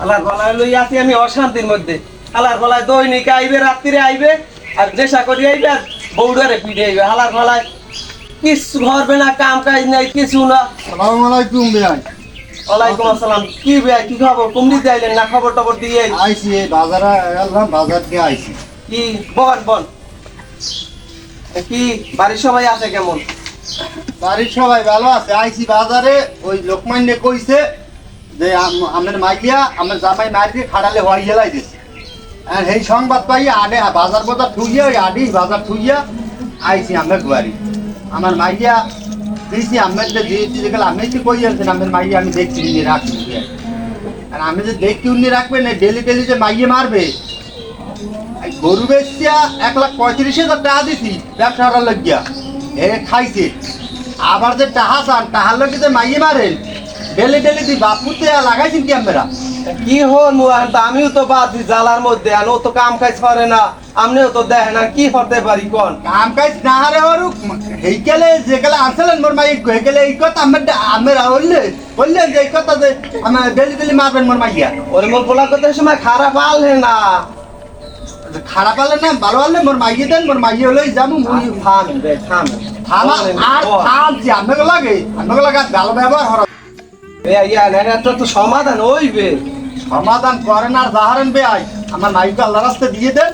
হালার ফলায় লই আছি আমি অশান্তির মধ্যে। হালার ফলায় দৈনিক আইবে রাত্রিরে আইবে আর নেশা করি আইবে আর বৌডারে পিঠে আইবে। হালার ফলায় কিছু করবে না কাম কাজ নাই কিছু না। সালাম আলাইকুম ভাই। ওয়ালাইকুম আসসালাম। কি ভাই কি খবর? কুমড়ি যাইলেন না? খবর টবর দিয়ে আইছি এই বাজারে এলাম বাজার দিয়ে আইছি। কি? বল বল। কি? বাড়ির সবাই আছে কেমন? বাড়ির সবাই ভালো আছে। আইছি বাজারে ওই লোকমান্যে কইছে যে আম- আমার মাইয়া আমার জামাই মারিয়ে খাড়ালে হওয়াই গেলাই দিছে। আর এই সংবাদ পাই আডে বাজার বাজার থুইয়া, ওই আডি বাজার থুইয়া আইছি আমার বাড়ি আমার মাইয়া দিয়েছি আমার যে দিয়েছি যেগুলো আমি তো কই আনছেন আমার মাইয়া আমি দেখছি নিয়ে রাখছি আর আমি যে দেখি উনি রাখবেন ডেলি ডেলি যে মাইয়ে মারবে। গরু বেচিয়া এক লাখ পঁয়ত্রিশ হাজার টাকা দিছি ব্যবসাটা লাগিয়া এ খাইছে। আবার যে টাহা চান, টাহার লোকে যে মাইয়ে মারেন ডেলি ডেলি তুই বাপুতে লাগাইছেন কি আমরা কি তা আমিও তো বাদ জ্বালার মধ্যে আর ও তো কাম কাজ করে না আমনিও তো দেখেন না কি করতে পারি কোন? কাম কাজ না হারে হরুক হেইকেলে যেগুলো আনছিলেন মোর মাই হেইকেলে এই কথা আমার আমরা বললে বললেন যে কথা যে আমার ডেলি ডেলি মারবেন মোর মাইয়া। ওরে মোর পোলা করতে সময় খারাপ আলে না। খারাপ হলে না ভালো হলে মোর মাইয়ে দেন মোর মাইয়ে হলেই যাব মুই থাম থাম থামা আর থামছি আমাকে লাগে আমাকে লাগে ভালো ব্যবহার হরা এটা তো সমাধান হইবে। সমাধান করেন আর জাহারেন বে আই। আমার মাইকে আল্লাহ রাস্তা দিয়ে দেন।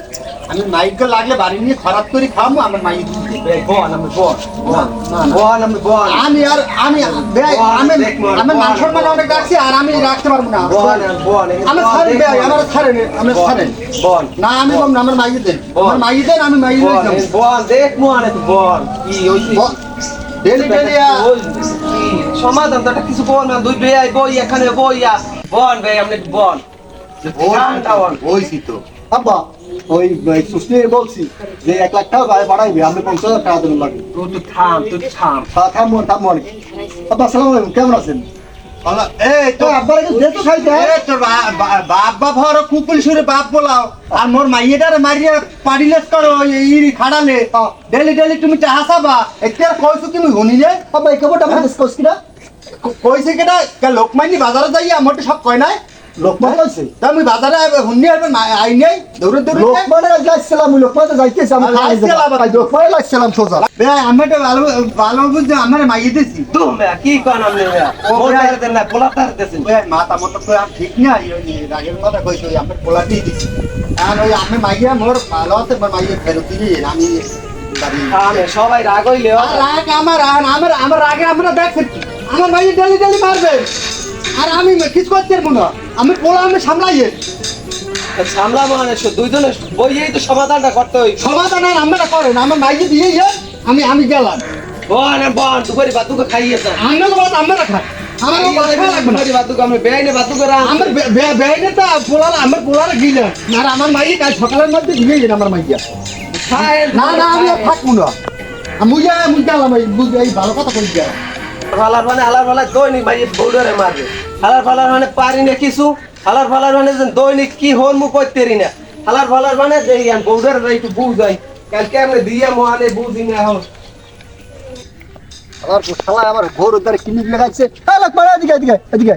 আমি মাইকে লাগলে বাড়ি নিয়ে খরাপ করে খামো আমার মাই বল আমি বল। বল আমি বল। আমি আর আমি আমি আমি মান সম্মান অনেক রাখছি আর আমি রাখতে পারব না। বল বল আমার ছাড়েন বে আই, আমার ছাড়েন আমার ছাড়েন। বল। না আমি না আমার মাইকে দেন। বল। আমার মাইকে দেন আমি মাইকে বল দেন। বল দেখ মুয়ানে তো বল। কি হইছে? ডেলি ডেলি সমাধান তো কিছু বল না দুই বেয়াই বই এখানে বইয়া বল বে আপনি বল ঠান্ডা বল ওইছি তো। আব্বা ওই বলছি যে এক লাখ টাকা বাড়াইবে আমি পঞ্চাশ হাজার টাকা দেবেন লাগে তুই থাম তুই থাম। থামো থামো অনেক আব্বা আসসালামু আলাইকুম কেমন আছেন? কাছে আর মোর মাইয়েটারে মারিয়ে পারিলেস করো এই খাড়ালে। ডেলি ডেলি তুমি চাহা চাবা এতিয়া কৈছো তুমি শুনি যে আব্বা এই খবরটা আমাকে কইস কিনা? কইছে কেটা কে বাজারে যাই আমার তো সব কয় নাই? লোকমান? কইছে? তা আমি বাজারে শুনি আর আই নাই দৌড়ে দৌড়ে লোকমানের আজ যাইছিলাম ওই লোকমানে যাইতেছি আমি আর খাই লাইছিলাম আবার। লোকমানে লাগছিলাম সোজা। বে আমি তো ভালো ভালো বুঝতে আমার মাইয়ে দিছি। তুম বে কি কোন আপনি বে? ও মোর বে- তার দেন না পোলা তার দেন ওই মাথা মতো তো আর ঠিক নাই ওই রাগের কথা কইছো ওই আমার পোলা দিয়ে দিছি। আর ওই আমি মাইয়া মোর ভালো আছে মোর মাইয়ে ফেরত দিয়ে আমি সবাই রাগ হইলে রাগ আমার আমার আমার রাগে আমরা দেখছি আমার ডেলি ডেলি মারবে। আর আমি কিছু করতে পারব না। আমি পোলা আমি সামলাইয়ে। সামলা মানে দুই জনে বইয়েই তো সমাধানটা করতে হইবে সমাধান আর আমরা করেন আমার ভাই দিয়ে আমি আমি গেলাম। বল বল তুই করে বাতুকে খাইয়ে যা আমরা তো আমরা খা আমার কোনো কথা খাওয়া লাগবে না। বাতুকে আমি বেআইনে বাতুকে রাম আমার বেআইনেটা পোলার আমার পোলার আমার মাই কাল সকালের মধ্যে দিয়ে আমার মাইয়া। না না আমি থাকব না। এই ভালো কথা কই গেলাম ফালার মানে হালার ফালার দৈনিক ভাই বৌডারে মারবে। হালার ফালার মানে পারি না কিছু, হালার ফালার মানে দৈনিক কি হল মু করতে না। হালার ফালার মানে যে ইয়ান বৌডারে যাই, কালকে আমরা দিয়া মোহানে বুঝি না হল আমার শালা আমার ঘোর ক্লিনিক লাগাইছে হালা পাড়া এদিকে এদিকে এদিকে।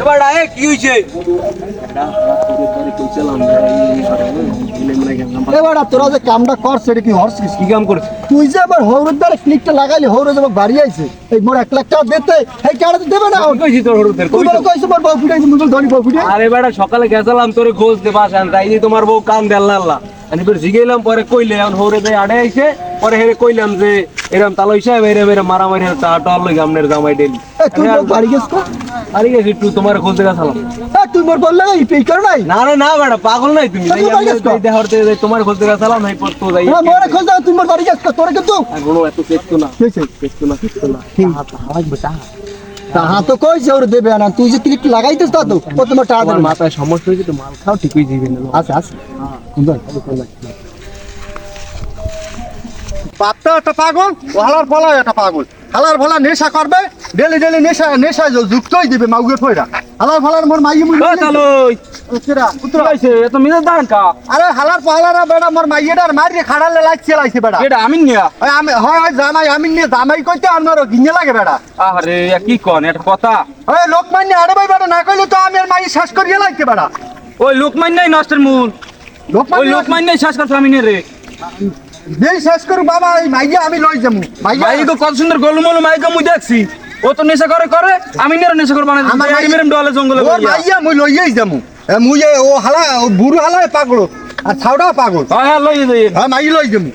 এবার কি হইছে? এবার তোরা যে কামটা করছে এটা কি হরছিস? কি কাম করে তুই যে আমার হৌরের দ্বারা ক্লিকটা লাগাইলি হৌরে যে আমার বাড়ি আইছে। এই মোর এক লাখ টাকা দিতে এই তো দেবে না। কইছি তোর হরুদের তুই বলে কইছো মোর বউ ফুটাইছে মুজল ধরি বউ ফুটে আরে বেটা সকালে গেছিলাম তোরে খোঁজ দে বাসান তাই তোমার বউ কান দেল না আমি তোর জিগেলাম পরে কইলে এখন হরে দেয় আড়ে আইছে পরে হেরে কইলাম যে এরম তালো হিসাবে এরম এরম মারামারি টা টল লই আমনের জামাই ডেলি এই তুই মোর বাড়ি গেছ কো আরে গেছি একটু তোমার দে গেছিলাম এই তুই মোর বললে এই পে কর নাই না রে না বেটা পাগল নাই তুমি তা বাড়ি দেহরতে তোমার দে গেছিলাম এই পর যাই হ্যাঁ মোরে খোঁজ দাও তুই মোর বাড়ি গেছ কো তোরে কিন্তু কোনো এত চেষ্টা না কইছে চেষ্টা না চেষ্টা না তাহা তো কইছে ওর দেবে না। তুই যে ক্লিক লাগাইতেছ তা তো ও তোমার টাকা দেবে মাথায় সমস্যা হয়েছে তো মাল খাও ঠিকই দিবে না। আচ্ছা আচ্ছা। সুন্দর। বাপটা একটা পাগল ও হালার ফলা একটা পাগল। হালার ফলা নেশা করবে ডেলি ডেলি নেশা নেশা যুক্তই দিবে মাউগের ফয়রা হালার ফালার মোর মাইয়ে মুই তালই। কেরা উত্তর আইছে এত মিজাজ দাঁড়ান কা? আরে হালার পাহালারা বেড়া মোর মাইয়েটার মারিয়ে খাড়ালে লাগছে লাইছে বেড়া। এটা আমি নিয়া? ওই আমি হয় হয় জামাই আমি নিয়ে জামাই কইতে আমার গিঞ্জে লাগে বেড়া। আরে কি কন? এটা কথা? ওই লোকমান্য আরে ভাই বেড়া না কইলে তো আমি আর মাই শ্বাস করিয়ে লাগছে বেড়া। ওই লোকমান নাই নষ্টের মূল। ওই লোকমান্য লোকমান নাই শ্বাস করছ আমি নে রে। যেই শেষ করু বাবা এই মাইয়া আমি লই যামু। মাইয়া ভাই গো কত সুন্দর গোলমোল মাইকা মুই দেখছি। ও তো নেশা করে করে। আমি নেরো নেশা করে বানাই আমার দিই মেরম ডলে জঙ্গলে ও মাইয়া মুই লইয়েই যামু। এ মুই ও হালা ও বুড়ো হালা পাগল আর ছাউডা পাগল। হ্যাঁ হ্যাঁ লই যাই। হ্যাঁ মাই লই যামু।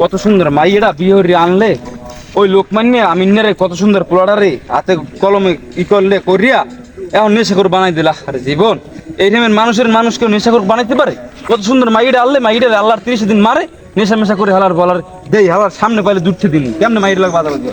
কত সুন্দর মাইয়েরা বিয়ে হরি আনলে। ওই লোকমান নিয়ে আমি নেরে কত সুন্দর পোলাটা রে হাতে কলমে ই করলে করিয়া এখন নেশা করে বানাই দিলা। আরে জীবন এই টাইমের মানুষের মানুষ কেউ নেশা করে বানাইতে পারে? কত সুন্দর মাইয়েরা আনলে মাইয়েরা আল্লাহর তিরিশ দিন মারে নেশা মেশা করে হালার বলার দেই হালার সামনে পাইলে দুধতে দিন। কেমনে মাইয়ের লাগে বাধা বাধি